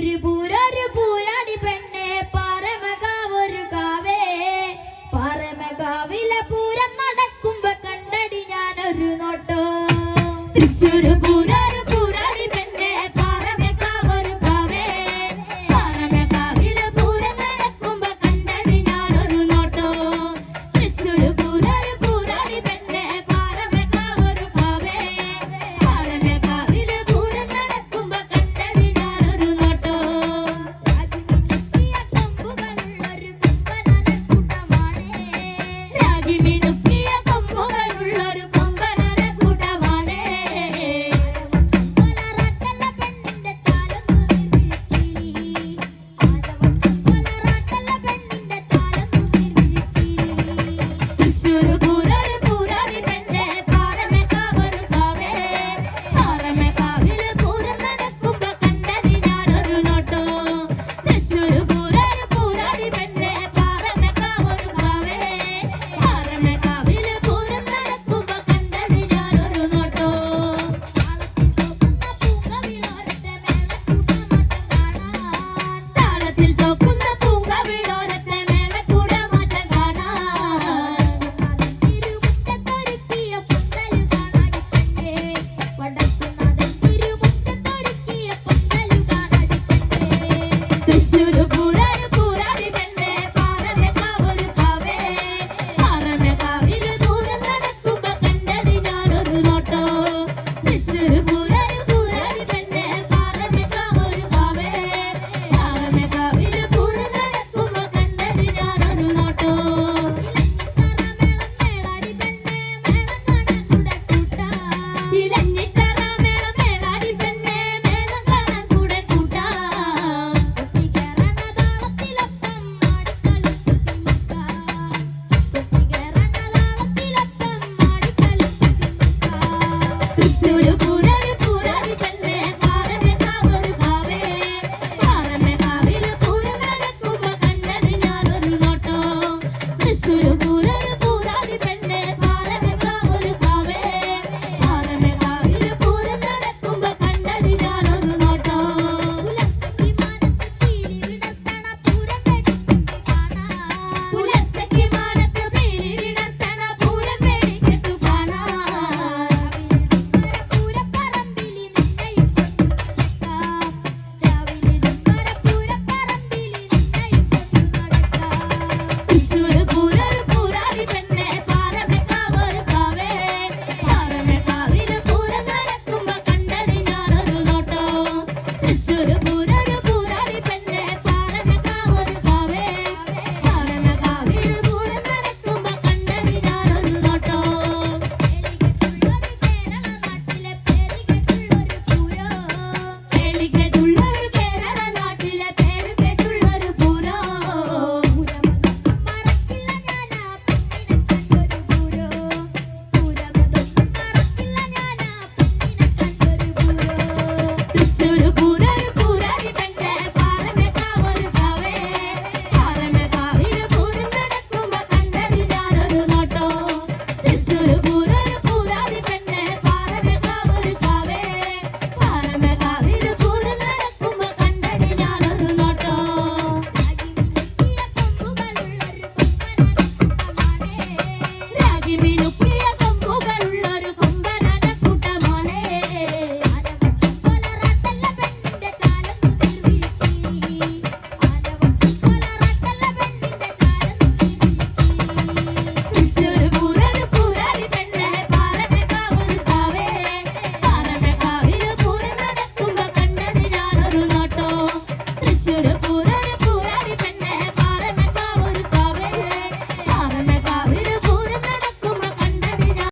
ഒരു പൂരൊരു പൂരാടി പെണ്ണെ പാറമകാവൊരു കാവേ. പാറമകാവിലെ പൂരം നടക്കുമ്പോ കണ്ടടി ഞാനൊരു നോട്ടോ. തൃശ്ശൂരും